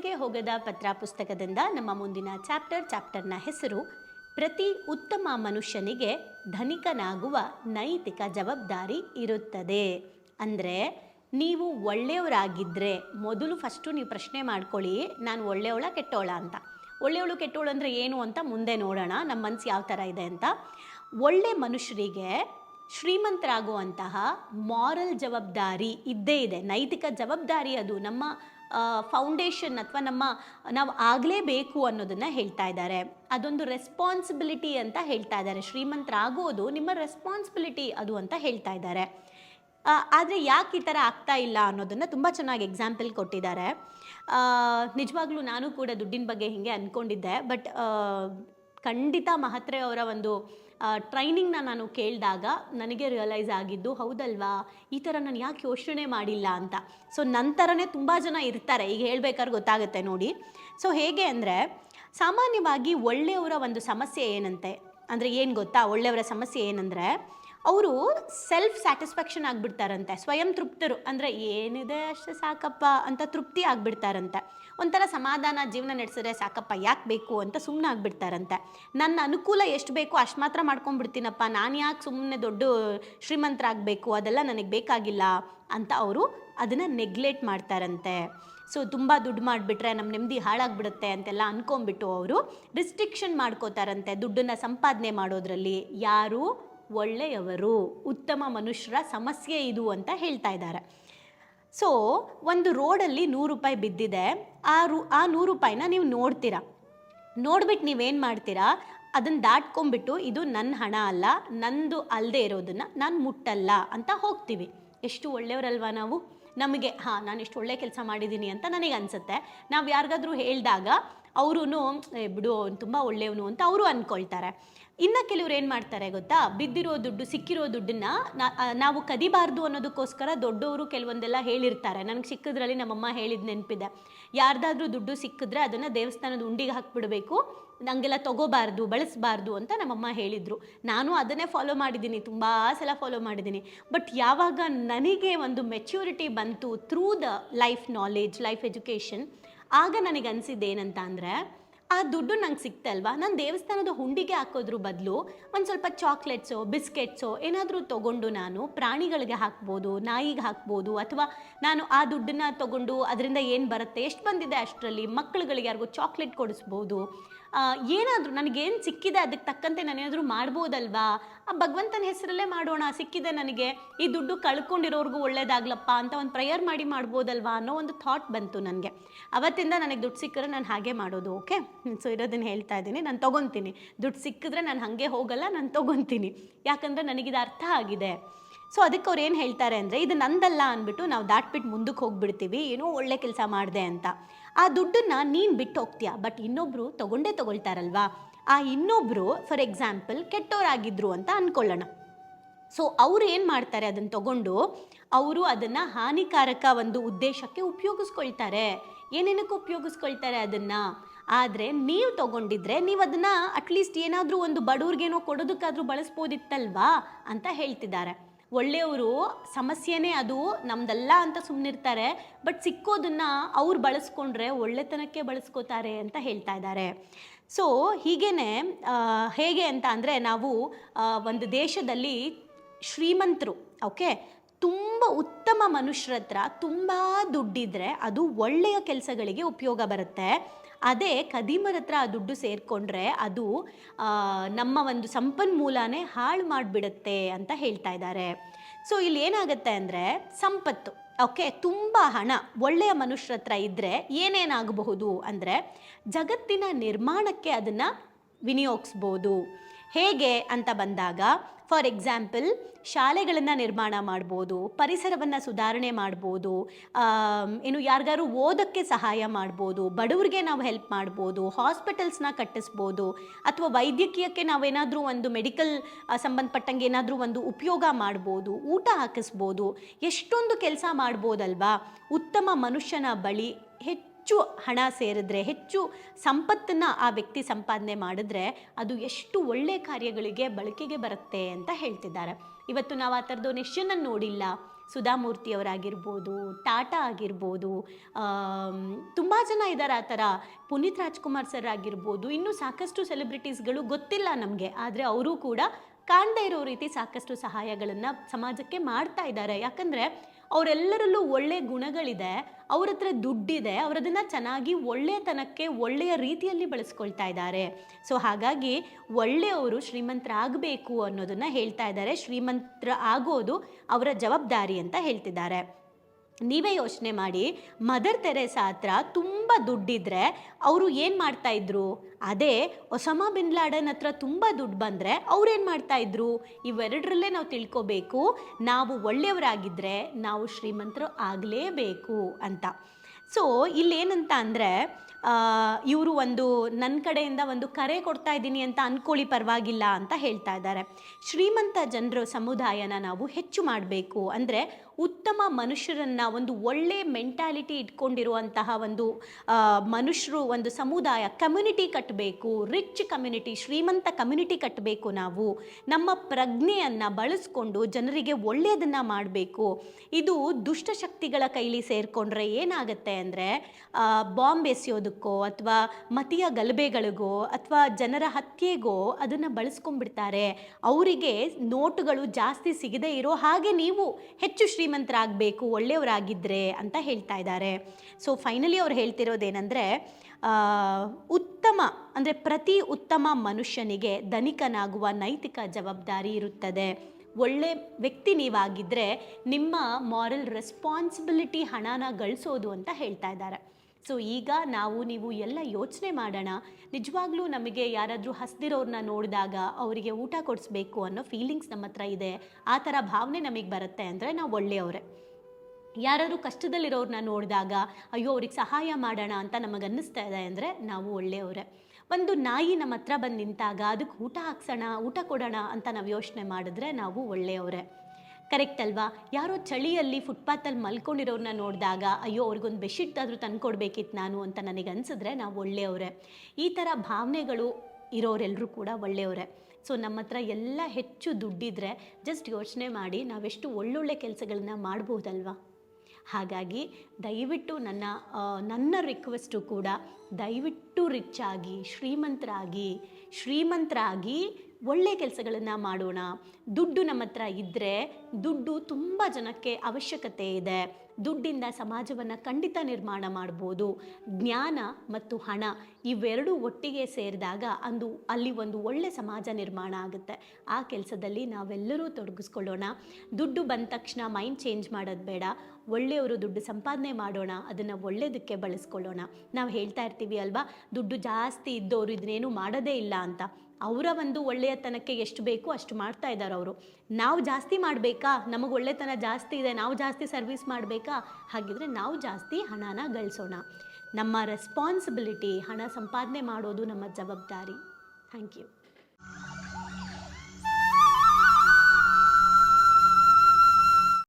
ವಲಸೆಗೆ ಹೋಗದ ಪತ್ರ ಪುಸ್ತಕದಿಂದ ನಮ್ಮ ಮುಂದಿನ ಚಾಪ್ಟರ್ ಚಾಪ್ಟರ್ನ ಹೆಸರು ಪ್ರತಿ ಉತ್ತಮ ಮನುಷ್ಯನಿಗೆ ಧನಿಕನಾಗುವ ನೈತಿಕ ಜವಾಬ್ದಾರಿ ಇರುತ್ತದೆ. ಅಂದರೆ ನೀವು ಒಳ್ಳೆಯವರಾಗಿದ್ದರೆ ಮೊದಲು ಫಸ್ಟು ನೀವು ಪ್ರಶ್ನೆ ಮಾಡ್ಕೊಳ್ಳಿ, ನಾನು ಒಳ್ಳೆಯವಳ ಕೆಟ್ಟವಳ ಅಂತ. ಒಳ್ಳೆಯವಳು ಕೆಟ್ಟವಳು ಅಂದರೆ ಏನು ಅಂತ ಮುಂದೆ ನೋಡೋಣ, ನಮ್ಮ ಮನಸ್ಸು ಯಾವ ಥರ ಇದೆ ಅಂತ. ಒಳ್ಳೆ ಮನುಷ್ಯರಿಗೆ ಶ್ರೀಮಂತರಾಗುವಂತಹ ಮಾರಲ್ ಜವಾಬ್ದಾರಿ ಇದ್ದೇ ಇದೆ. ನೈತಿಕ ಜವಾಬ್ದಾರಿ ಅದು. ನಮ್ಮ ಫೌಂಡೇಶನ್ ಅಥವಾ ನಮ್ಮ, ನಾವು ಆಗಲೇಬೇಕು ಅನ್ನೋದನ್ನು ಹೇಳ್ತಾ ಇದ್ದಾರೆ. ಅದೊಂದು ರೆಸ್ಪಾನ್ಸಿಬಿಲಿಟಿ ಅಂತ ಹೇಳ್ತಾ ಇದ್ದಾರೆ. ಶ್ರೀಮಂತರಾಗೋದು ನಿಮ್ಮ ರೆಸ್ಪಾನ್ಸಿಬಿಲಿಟಿ ಅದು ಅಂತ ಹೇಳ್ತಾ ಇದ್ದಾರೆ. ಆದರೆ ಯಾಕೆ ಈ ಥರ ಆಗ್ತಾ ಇಲ್ಲ ಅನ್ನೋದನ್ನು ತುಂಬ ಚೆನ್ನಾಗಿ ಎಕ್ಸಾಂಪಲ್ ಕೊಟ್ಟಿದ್ದಾರೆ. ನಿಜವಾಗ್ಲೂ ನಾನು ಕೂಡ ದುಡ್ಡಿನ ಬಗ್ಗೆ ಹೀಗೆ ಅಂದ್ಕೊಂಡಿದ್ದೆ ಬಟ್ ಖಂಡಿತ ಮಹತ್ರೆ ಅವರ ಒಂದು ಟ್ರೈನಿಂಗ್ನ ನಾನು ಕೇಳಿದಾಗ ನನಗೆ ರಿಯಲೈಸ್ ಆಗಿದ್ದು, ಹೌದಲ್ವಾ? ಈ ಥರ ನಾನು ಯಾಕೆ ಯೋಚನೆ ಮಾಡಿಲ್ಲ ಅಂತ. ಸೊ ನಂತರನೇ ತುಂಬ ಜನ ಇರ್ತಾರೆ. ಈಗ ಹೇಳ್ಬೇಕಾದ್ರೆ ಗೊತ್ತಾಗುತ್ತೆ ನೋಡಿ. ಸೊ ಹೇಗೆ ಅಂದರೆ, ಸಾಮಾನ್ಯವಾಗಿ ಒಳ್ಳೆಯವರ ಒಂದು ಸಮಸ್ಯೆ ಏನಂತೆ? ಅಂದರೆ ಏನು ಗೊತ್ತಾ? ಒಳ್ಳೆಯವರ ಸಮಸ್ಯೆ ಏನಂದರೆ ಅವರು ಸೆಲ್ಫ್ ಸ್ಯಾಟಿಸ್ಫ್ಯಾಕ್ಷನ್ ಆಗಿಬಿಡ್ತಾರಂತೆ, ಸ್ವಯಂ ತೃಪ್ತರು. ಅಂದರೆ ಏನಿದೆ ಅಷ್ಟೇ ಸಾಕಪ್ಪ ಅಂತ ತೃಪ್ತಿ ಆಗಿಬಿಡ್ತಾರಂತೆ. ಒಂಥರ ಸಮಾಧಾನ ಜೀವನ ನಡೆಸಿದ್ರೆ ಸಾಕಪ್ಪ, ಯಾಕೆ ಬೇಕು ಅಂತ ಸುಮ್ಮನೆ ಆಗಿಬಿಡ್ತಾರಂತೆ. ನನ್ನ ಅನುಕೂಲ ಎಷ್ಟು ಬೇಕೋ ಅಷ್ಟು ಮಾತ್ರ ಮಾಡ್ಕೊಂಡ್ಬಿಡ್ತೀನಪ್ಪ ನಾನು ಯಾಕೆ ಸುಮ್ಮನೆ ದೊಡ್ಡ ಶ್ರೀಮಂತರಾಗಬೇಕು? ಅದೆಲ್ಲ ನನಗೆ ಬೇಕಾಗಿಲ್ಲ ಅಂತ ಅವರು ಅದನ್ನು ನೆಗ್ಲೆಕ್ಟ್ ಮಾಡ್ತಾರಂತೆ. ಸೊ ತುಂಬ ದುಡ್ಡು ಮಾಡಿಬಿಟ್ರೆ ನಮ್ಮ ನೆಮ್ಮದಿ ಹಾಳಾಗ್ಬಿಡುತ್ತೆ ಅಂತೆಲ್ಲ ಅಂದ್ಕೊಂಬಿಟ್ಟು ಅವರು ರಿಸ್ಟ್ರಿಕ್ಷನ್ ಮಾಡ್ಕೋತಾರಂತೆ. ದುಡ್ಡನ್ನು ಸಂಪಾದನೆ ಮಾಡೋದ್ರಲ್ಲಿ ಯಾರು ಒಳ್ಳೆಯವರು, ಉತ್ತಮ ಮನುಷ್ಯರ ಸಮಸ್ಯೆ ಇದು ಅಂತ ಹೇಳ್ತಾ ಇದ್ದಾರೆ. ಸೊ ಒಂದು ರೋಡಲ್ಲಿ ನೂರು ರೂಪಾಯಿ ಬಿದ್ದಿದೆ. ಆ ರು, ಆ ನೂರು ರೂಪಾಯಿನ ನೀವು ನೋಡ್ತೀರಾ? ನೋಡ್ಬಿಟ್ಟು ನೀವೇನು ಮಾಡ್ತೀರಾ? ಅದನ್ನು ದಾಟ್ಕೊಂಡ್ಬಿಟ್ಟು ಇದು ನನ್ನ ಹಣ ಅಲ್ಲ, ನಂದು ಅಲ್ಲದೆ ಇರೋದನ್ನು ನಾನು ಮುಟ್ಟಲ್ಲ ಅಂತ ಹೋಗ್ತೀವಿ. ಎಷ್ಟು ಒಳ್ಳೆಯವರಲ್ವಾ ನಾವು? ನಮಗೆ, ಹಾಂ, ನಾನು ಎಷ್ಟು ಒಳ್ಳೆ ಕೆಲಸ ಮಾಡಿದ್ದೀನಿ ಅಂತ ನನಗೆ ಅನಿಸುತ್ತೆ. ನಾವು ಯಾರಿಗಾದ್ರೂ ಹೇಳಿದಾಗ ಅವರೂ ಬಿಡು ತುಂಬ ಒಳ್ಳೆಯವನು ಅಂತ ಅವರು ಅಂದ್ಕೊಳ್ತಾರೆ ಇನ್ನು ಕೆಲವ್ರು ಏನು ಮಾಡ್ತಾರೆ ಗೊತ್ತಾ? ಬಿದ್ದಿರೋ ದುಡ್ಡು, ಸಿಕ್ಕಿರೋ ದುಡ್ಡನ್ನ ನಾವು ಕದಿಬಾರ್ದು ಅನ್ನೋದಕ್ಕೋಸ್ಕರ ದೊಡ್ಡವರು ಕೆಲವೊಂದೆಲ್ಲ ಹೇಳಿರ್ತಾರೆ. ನನಗೆ ಸಿಕ್ಕಿದ್ರಲ್ಲಿ ನಮ್ಮಮ್ಮ ಹೇಳಿದ ನೆನಪಿದೆ. ಯಾರ್ದಾದ್ರೂ ದುಡ್ಡು ಸಿಕ್ಕಿದ್ರೆ ಅದನ್ನು ದೇವಸ್ಥಾನದ ಉಂಡಿಗೆ ಹಾಕ್ಬಿಡಬೇಕು. ನನಗೆಲ್ಲ ತಗೋಬಾರ್ದು, ಬಳಸಬಾರ್ದು ಅಂತ ನಮ್ಮಮ್ಮ ಹೇಳಿದರು. ನಾನು ಅದನ್ನೇ ಫಾಲೋ ಮಾಡಿದ್ದೀನಿ, ತುಂಬ ಸಲ ಫಾಲೋ ಮಾಡಿದ್ದೀನಿ. ಬಟ್ ಯಾವಾಗ ನನಗೆ ಒಂದು ಮೆಚ್ಯೂರಿಟಿ ಬಂತು through the life knowledge life education ಆಗ ನನಗೆ ಅನಿಸಿದ್ದು ಏನಂತ ಅಂದರೆ ಆ ದುಡ್ಡು ನಂಗೆ ಸಿಕ್ತಲ್ವಾ ನಾನು ದೇವಸ್ಥಾನದ ಹುಂಡಿಗೆ ಹಾಕೋದ್ರ ಬದಲು ಒಂದು ಸ್ವಲ್ಪ ಚಾಕ್ಲೇಟ್ಸು, ಬಿಸ್ಕೆಟ್ಸೋ ಏನಾದರೂ ತೊಗೊಂಡು ನಾನು ಪ್ರಾಣಿಗಳಿಗೆ ಹಾಕ್ಬೋದು, ನಾಯಿಗೆ ಹಾಕ್ಬೋದು, ಅಥವಾ ನಾನು ಆ ದುಡ್ಡನ್ನ ತೊಗೊಂಡು ಅದರಿಂದ ಏನು ಬರುತ್ತೆ, ಎಷ್ಟು ಬಂದಿದೆ ಅಷ್ಟರಲ್ಲಿ ಮಕ್ಕಳುಗಳಿಗೆ ಯಾರಿಗೂ ಚಾಕ್ಲೇಟ್ ಕೊಡಿಸ್ಬೋದು. ಏನಾದರೂ ನನಗೇನು ಸಿಕ್ಕಿದೆ ಅದಕ್ಕೆ ತಕ್ಕಂತೆ ನಾನೇನಾದರೂ ಮಾಡ್ಬೋದಲ್ವಾ? ಆ, ಭಗವಂತನ ಹೆಸರಲ್ಲೇ ಮಾಡೋಣ, ಸಿಕ್ಕಿದೆ ನನಗೆ, ಈ ದುಡ್ಡು ಕಳ್ಕೊಂಡಿರೋರ್ಗೂ ಒಳ್ಳೇದಾಗ್ಲಪ್ಪ ಅಂತ ಒಂದು ಪ್ರೇಯರ್ ಮಾಡಿ ಮಾಡ್ಬೋದಲ್ವಾ ಅನ್ನೋ ಒಂದು ಥಾಟ್ ಬಂತು ನನಗೆ. ಅವತ್ತಿಂದ ನನಗೆ ದುಡ್ಡು ಸಿಕ್ಕಿದ್ರೆ ನಾನು ಹಾಗೆ ಮಾಡೋದು ಓಕೆ ಸೊ ಇರೋದನ್ನು ಹೇಳ್ತಾ ಇದ್ದೀನಿ. ನಾನು ತೊಗೊತೀನಿ. ದುಡ್ಡು ಸಿಕ್ಕಿದ್ರೆ ನಾನು ಹಾಗೆ ಹೋಗಲ್ಲ, ನಾನು ತೊಗೊತೀನಿ. ಯಾಕಂದರೆ ನನಗಿದು ಅರ್ಥ ಆಗಿದೆ. ಸೊ ಅದಕ್ಕೆ ಅವ್ರು ಏನು ಹೇಳ್ತಾರೆ ಅಂದರೆ, ಇದು ನಂದಲ್ಲ ಅಂದ್ಬಿಟ್ಟು ನಾವು ದಾಟ್ಬಿಟ್ಟು ಮುಂದಕ್ಕೆ ಹೋಗ್ಬಿಡ್ತೀವಿ, ಏನೋ ಒಳ್ಳೆ ಕೆಲಸ ಮಾಡಿದೆ ಅಂತ. ಆ ದುಡ್ಡನ್ನು ನೀನು ಬಿಟ್ಟು ಹೋಗ್ತೀಯಾ? ಬಟ್ ಇನ್ನೊಬ್ಬರು ತೊಗೊಂಡೇ ತೊಗೊಳ್ತಾರಲ್ವಾ? ಆ ಇನ್ನೊಬ್ಬರು ಫಾರ್ ಎಕ್ಸಾಂಪಲ್ ಕೆಟ್ಟವರಾಗಿದ್ರು ಅಂತ ಅಂದ್ಕೊಳ್ಳೋಣ ಸೊ ಅವ್ರು ಏನು ಮಾಡ್ತಾರೆ ಅದನ್ನು ತಗೊಂಡು, ಅವರು ಅದನ್ನು ಹಾನಿಕಾರಕ ಒಂದು ಉದ್ದೇಶಕ್ಕೆ ಉಪಯೋಗಿಸ್ಕೊಳ್ತಾರೆ. ಏನೇನಕ್ಕೆ ಉಪಯೋಗಿಸ್ಕೊಳ್ತಾರೆ ಅದನ್ನು? ಆದರೆ ನೀವು ತಗೊಂಡಿದ್ರೆ ನೀವು ಅದನ್ನು ಅಟ್ಲೀಸ್ಟ್ ಏನಾದರೂ ಒಂದು ಬಡವ್ರಿಗೇನೋ ಕೊಡೋದಕ್ಕಾದರೂ ಬಳಸ್ಬೋದಿತ್ತಲ್ವಾ ಅಂತ ಹೇಳ್ತಿದ್ದಾರೆ. ಒಳ್ಳೆಯವರು ಸಮಸ್ಯೆನೇ ಅದು, ನಮ್ದಲ್ಲ ಅಂತ ಸುಮ್ಮನಿರ್ತಾರೆ ಬಟ್ ಸಿಕ್ಕೋದನ್ನು ಅವ್ರು ಬಳಸ್ಕೊಂಡ್ರೆ ಒಳ್ಳೆತನಕ್ಕೆ ಬಳಸ್ಕೋತಾರೆ ಅಂತ ಹೇಳ್ತಾ ಇದ್ದಾರೆ. ಸೊ ಹೀಗೇ ಹೇಗೆ ಅಂತ ಅಂದರೆ ನಾವು ಒಂದು ದೇಶದಲ್ಲಿ ಶ್ರೀಮಂತರು, ಓಕೆ? ತುಂಬ ಉತ್ತಮ ಮನುಷ್ಯರ ಹತ್ರ ತುಂಬ ದುಡ್ಡಿದ್ರೆ ಅದು ಒಳ್ಳೆಯ ಕೆಲಸಗಳಿಗೆ ಉಪಯೋಗ ಬರುತ್ತೆ. ಅದೇ ಕದೀಮರ ಹತ್ರ ಆ ದುಡ್ಡು ಸೇರಿಕೊಂಡ್ರೆ ಅದು ನಮ್ಮ ಒಂದು ಸಂಪನ್ಮೂಲನೇ ಹಾಳು ಮಾಡಿಬಿಡುತ್ತೆ ಅಂತ ಹೇಳ್ತಾ ಇದ್ದಾರೆ. ಸೊ ಇಲ್ಲಿ ಏನಾಗುತ್ತೆ ಅಂದರೆ ಸಂಪತ್ತು ಓಕೆ ತುಂಬ ಹಣ, ಒಳ್ಳೆಯ ಮನುಷ್ಯರ ಹತ್ರ ಇದ್ದರೆ ಏನೇನಾಗಬಹುದು ಅಂದರೆ ಜಗತ್ತಿನ ನಿರ್ಮಾಣಕ್ಕೆ ಅದನ್ನು ವಿನಿಯೋಗಿಸ್ಬೋದು. ಹೇಗೆ ಅಂತ ಬಂದಾಗ ಫಾರ್ ಎಕ್ಸಾಂಪಲ್ ಶಾಲೆಗಳನ್ನು ನಿರ್ಮಾಣ ಮಾಡ್ಬೋದು, ಪರಿಸರವನ್ನು ಸುಧಾರಣೆ ಮಾಡ್ಬೋದು ಏನು ಯಾರಿಗಾರು ಓದೋಕ್ಕೆ ಸಹಾಯ ಮಾಡ್ಬೋದು, ಬಡವರಿಗೆ ನಾವು ಹೆಲ್ಪ್ ಮಾಡ್ಬೋದು ಹಾಸ್ಪಿಟಲ್ಸ್ನ ಕಟ್ಟಿಸ್ಬೋದು, ಅಥವಾ ವೈದ್ಯಕೀಯಕ್ಕೆ ನಾವೇನಾದರೂ ಒಂದು ಮೆಡಿಕಲ್ ಸಂಬಂಧಪಟ್ಟಂಗೆ ಏನಾದರೂ ಒಂದು ಉಪಯೋಗ ಮಾಡ್ಬೋದು, ಊಟ ಹಾಕಿಸ್ಬೋದು, ಎಷ್ಟೊಂದು ಕೆಲಸ ಮಾಡ್ಬೋದಲ್ವಾ? ಉತ್ತಮ ಮನುಷ್ಯನ ಬಳಿ ಹೆಚ್ಚು ಹೆಚ್ಚು ಹಣ ಸೇರಿದ್ರೆ, ಹೆಚ್ಚು ಸಂಪತ್ತನ್ನು ಆ ವ್ಯಕ್ತಿ ಸಂಪಾದನೆ ಮಾಡಿದ್ರೆ ಅದು ಎಷ್ಟು ಒಳ್ಳೆ ಕಾರ್ಯಗಳಿಗೆ ಬಳಕೆಗೆ ಬರುತ್ತೆ ಅಂತ ಹೇಳ್ತಿದ್ದಾರೆ. ಇವತ್ತು ನಾವು ಆ ಥರದ್ದು ನಿಶ್ಚಯನ ನೋಡಿಲ್ಲ. ಸುಧಾಮೂರ್ತಿಯವರಾಗಿರ್ಬೋದು ಟಾಟಾ ಆಗಿರ್ಬೋದು ತುಂಬ ಜನ ಇದ್ದಾರೆ ಆ ಥರ. ಪುನೀತ್ ರಾಜ್ಕುಮಾರ್ ಸರ್ ಆಗಿರ್ಬೋದು, ಇನ್ನೂ ಸಾಕಷ್ಟು ಸೆಲೆಬ್ರಿಟೀಸ್ಗಳು ಗೊತ್ತಿಲ್ಲ ನಮಗೆ. ಆದರೆ ಅವರು ಕೂಡ ಕಾಣದೇ ಇರೋ ರೀತಿ ಸಾಕಷ್ಟು ಸಹಾಯಗಳನ್ನು ಸಮಾಜಕ್ಕೆ ಮಾಡ್ತಾ ಇದ್ದಾರೆ. ಯಾಕಂದರೆ ಅವರೆಲ್ಲರಲ್ಲೂ ಒಳ್ಳೆ ಗುಣಗಳಿದೆ. ಅವ್ರ ಹತ್ರ ದುಡ್ಡಿದೆ, ಅವರದನ್ನು ಚೆನ್ನಾಗಿ ಒಳ್ಳೆಯತನಕ್ಕೆ ಒಳ್ಳೆಯ ರೀತಿಯಲ್ಲಿ ಬಳಸ್ಕೊಳ್ತಾ ಇದ್ದಾರೆ. ಸೊ ಹಾಗಾಗಿ ಒಳ್ಳೆಯವರು ಶ್ರೀಮಂತರಾಗಬೇಕು ಅನ್ನೋದನ್ನು ಹೇಳ್ತಾ ಇದ್ದಾರೆ. ಶ್ರೀಮಂತರ ಆಗೋದು ಅವರ ಜವಾಬ್ದಾರಿ ಅಂತ ಹೇಳ್ತಿದ್ದಾರೆ. ನೀವೇ ಯೋಚನೆ ಮಾಡಿ. ಮದರ್ ತೆರೇಸಾ ಹತ್ರ ತುಂಬ ದುಡ್ಡಿದ್ರೆ ಅವರು ಏನು ಮಾಡ್ತಾ ಇದ್ರು? ಅದೇ ಒಸಮಾ ಬಿನ್ ಲಾಡನ್ ಹತ್ರ ತುಂಬ ದುಡ್ಡು ಬಂದರೆ ಅವ್ರೇನು ಮಾಡ್ತಾ ಇದ್ರು? ಇವೆರಡರಲ್ಲೇ ನಾವು ತಿಳ್ಕೊಬೇಕು. ನಾವು ಒಳ್ಳೆಯವರಾಗಿದ್ದರೆ ನಾವು ಶ್ರೀಮಂತರು ಆಗಲೇಬೇಕು ಅಂತ. ಸೊ ಇಲ್ಲೇನಂತ ಅಂದರೆ ಇವರು ಒಂದು ನನ್ನ ಕಡೆಯಿಂದ ಒಂದು ಕರೆ ಕೊಡ್ತಾ ಇದ್ದೀನಿ ಅಂತ ಅಂದ್ಕೊಳ್ಳಿ ಪರವಾಗಿಲ್ಲ ಅಂತ ಹೇಳ್ತಾ ಇದ್ದಾರೆ. ಶ್ರೀಮಂತ ಜನರ ಸಮುದಾಯನ ನಾವು ಹೆಚ್ಚು ಮಾಡಬೇಕು. ಅಂದರೆ ಉತ್ತಮ ಮನುಷ್ಯರನ್ನು ಒಂದು ಒಳ್ಳೆ ಮೆಂಟ್ಯಾಲಿಟಿ ಇಟ್ಕೊಂಡಿರುವಂತಹ ಒಂದು ಮನುಷ್ಯರು ಒಂದು ಸಮುದಾಯ ಕಮ್ಯುನಿಟಿ ಕಟ್ಟಬೇಕು ರಿಚ್ ಕಮ್ಯುನಿಟಿ ಶ್ರೀಮಂತ ಕಮ್ಯುನಿಟಿ ಕಟ್ಟಬೇಕು ನಾವು. ನಮ್ಮ ಪ್ರಜ್ಞೆಯನ್ನು ಬಳಸ್ಕೊಂಡು ಜನರಿಗೆ ಒಳ್ಳೆಯದನ್ನು ಮಾಡಬೇಕು. ಇದು ದುಷ್ಟಶಕ್ತಿಗಳ ಕೈಲಿ ಸೇರಿಕೊಂಡ್ರೆ ಏನಾಗುತ್ತೆ ಅಂದರೆ ಬಾಂಬ್ ಎಸೆಯೋದಕ್ಕೋ ಅಥವಾ ಮತೀಯ ಗಲಭೆಗಳಿಗೋ ಅಥವಾ ಜನರ ಹತ್ಯೆಗೋ ಅದನ್ನು ಬಳಸ್ಕೊಂಡ್ಬಿಡ್ತಾರೆ. ಅವರಿಗೆ ನೋಟುಗಳು ಜಾಸ್ತಿ ಸಿಗದೇ ಇರೋ ಹಾಗೆ ನೀವು ಹೆಚ್ಚು ಶ್ರೀಮಂತರಾಗಬೇಕು ಒಳ್ಳೆಯವರಾಗಿದ್ದರೆ ಅಂತ ಹೇಳ್ತಾ ಇದ್ದಾರೆ. ಸೊ ಫೈನಲಿ ಅವ್ರು ಹೇಳ್ತಿರೋದೇನೆಂದರೆ ಉತ್ತಮ, ಅಂದರೆ ಪ್ರತಿ ಉತ್ತಮ ಮನುಷ್ಯನಿಗೆ ಧನಿಕನಾಗುವ ನೈತಿಕ ಜವಾಬ್ದಾರಿ ಇರುತ್ತದೆ. ಒಳ್ಳೆ ವ್ಯಕ್ತಿ ನೀವಾಗಿದ್ದರೆ ನಿಮ್ಮ ಮಾರಲ್ ರೆಸ್ಪಾನ್ಸಿಬಿಲಿಟಿ ಹಣನ ಗಳಿಸೋದು ಅಂತ ಹೇಳ್ತಾ ಇದ್ದಾರೆ. ಸೊ ಈಗ ನಾವು ನೀವು ಎಲ್ಲ ಯೋಚನೆ ಮಾಡೋಣ. ನಿಜವಾಗ್ಲೂ ನಮಗೆ ಯಾರಾದರೂ ಹಸ್ದಿರೋರನ್ನ ನೋಡಿದಾಗ ಅವರಿಗೆ ಊಟ ಕೊಡಿಸ್ಬೇಕು ಅನ್ನೋ ಫೀಲಿಂಗ್ಸ್ ನಮ್ಮ ಹತ್ರ ಇದೆ. ಆ ಥರ ಭಾವನೆ ನಮಗೆ ಬರುತ್ತೆ ಅಂದರೆ ನಾವು ಒಳ್ಳೆಯವರೇ. ಯಾರಾದರೂ ಕಷ್ಟದಲ್ಲಿರೋರನ್ನ ನೋಡಿದಾಗ, ಅಯ್ಯೋ, ಅವ್ರಿಗೆ ಸಹಾಯ ಮಾಡೋಣ ಅಂತ ನಮಗೆ ಅನ್ನಿಸ್ತಾ ಇದೆ ಅಂದರೆ ನಾವು ಒಳ್ಳೆಯವರೇ. ಒಂದು ನಾಯಿ ನಮ್ಮ ಹತ್ರ ಬಂದು ನಿಂತಾಗ, ಅದಕ್ಕೆ ಊಟ ಹಾಕ್ಸೋಣ, ಊಟ ಕೊಡೋಣ ಅಂತ ನಾವು ಯೋಚನೆ ಮಾಡಿದ್ರೆ ನಾವು ಒಳ್ಳೆಯವರೇ. ಕರೆಕ್ಟ್ ಅಲ್ವಾ? ಯಾರೋ ಚಳಿಯಲ್ಲಿ ಫುಟ್ಪಾತಲ್ಲಿ ಮಲ್ಕೊಂಡಿರೋರನ್ನ ನೋಡಿದಾಗ, ಅಯ್ಯೋ, ಅವ್ರಿಗೊಂದು ಬೆಡ್ಶೀಟ್ ಆದರೂ ತಂದ್ಕೊಡ್ಬೇಕಿತ್ತು ನಾನು ಅಂತ ನನಗೆ ಅನಿಸಿದ್ರೆ ನಾವು ಒಳ್ಳೆಯವರೇ. ಈ ಥರ ಭಾವನೆಗಳು ಇರೋರೆಲ್ಲರೂ ಕೂಡ ಒಳ್ಳೆಯವರೇ. ಸೊ ನಮ್ಮ ಹತ್ರ ಎಲ್ಲ ಹೆಚ್ಚು ದುಡ್ಡಿದ್ರೆ ಜಸ್ಟ್ ಯೋಚನೆ ಮಾಡಿ ನಾವೆಷ್ಟು ಒಳ್ಳೊಳ್ಳೆ ಕೆಲಸಗಳನ್ನ ಮಾಡ್ಬೋದಲ್ವಾ? ಹಾಗಾಗಿ ದಯವಿಟ್ಟು ನನ್ನ ನನ್ನ ರಿಕ್ವೆಸ್ಟು ಕೂಡ ದಯವಿಟ್ಟು ರಿಚ್ ಆಗಿ, ಶ್ರೀಮಂತರಾಗಿ ಶ್ರೀಮಂತರಾಗಿ ಒಳ್ಳೆ ಕೆಲಸಗಳನ್ನು ಮಾಡೋಣ. ದುಡ್ಡು ನಮ್ಮ ಹತ್ರ ಇದ್ದರೆ ದುಡ್ಡು ತುಂಬ ಜನಕ್ಕೆ ಅವಶ್ಯಕತೆ ಇದೆ. ದುಡ್ಡಿಂದ ಸಮಾಜವನ್ನು ಖಂಡಿತ ನಿರ್ಮಾಣ ಮಾಡ್ಬೋದು. ಜ್ಞಾನ ಮತ್ತು ಹಣ ಇವೆರಡೂ ಒಟ್ಟಿಗೆ ಸೇರಿದಾಗ ಅಂದು ಅಲ್ಲಿ ಒಂದು ಒಳ್ಳೆ ಸಮಾಜ ನಿರ್ಮಾಣ ಆಗುತ್ತೆ. ಆ ಕೆಲಸದಲ್ಲಿ ನಾವೆಲ್ಲರೂ ತೊಡಗಿಸ್ಕೊಳ್ಳೋಣ. ದುಡ್ಡು ಬಂದ ತಕ್ಷಣ ಮೈಂಡ್ ಚೇಂಜ್ ಮಾಡೋದು ಬೇಡ. ಒಳ್ಳೆಯವರು ದುಡ್ಡು ಸಂಪಾದನೆ ಮಾಡೋಣ. ಅದನ್ನು ಒಳ್ಳೆಯದಕ್ಕೆ ಬಳಸ್ಕೊಳ್ಳೋಣ. ನಾವು ಹೇಳ್ತಾ ಇರ್ತೀವಿ ಅಲ್ವಾ? ದುಡ್ಡು ಜಾಸ್ತಿ ಇದ್ದವರು ಇದನ್ನೇನು ಮಾಡೋದೇ ಇಲ್ಲ ಅಂತ. ಅವರ ಒಂದು ಒಳ್ಳೆಯತನಕ್ಕೆ ಎಷ್ಟು ಬೇಕು ಅಷ್ಟು ಮಾಡ್ತಾ ಇದ್ದಾರೆ ಅವರು. ನಾವು ಜಾಸ್ತಿ ಮಾಡಬೇಕಾ? ನಮಗೆ ಒಳ್ಳೆತನ ಜಾಸ್ತಿ ಇದೆ, ನಾವು ಜಾಸ್ತಿ ಸರ್ವಿಸ್ ಮಾಡಬೇಕಾ? ಹಾಗಿದ್ರೆ ನಾವು ಜಾಸ್ತಿ ಹಣನ ಗಳಿಸೋಣ. ನಮ್ಮ ರೆಸ್ಪಾನ್ಸಿಬಿಲಿಟಿ ಹಣ ಸಂಪಾದನೆ ಮಾಡೋದು ನಮ್ಮ ಜವಾಬ್ದಾರಿ. Thank you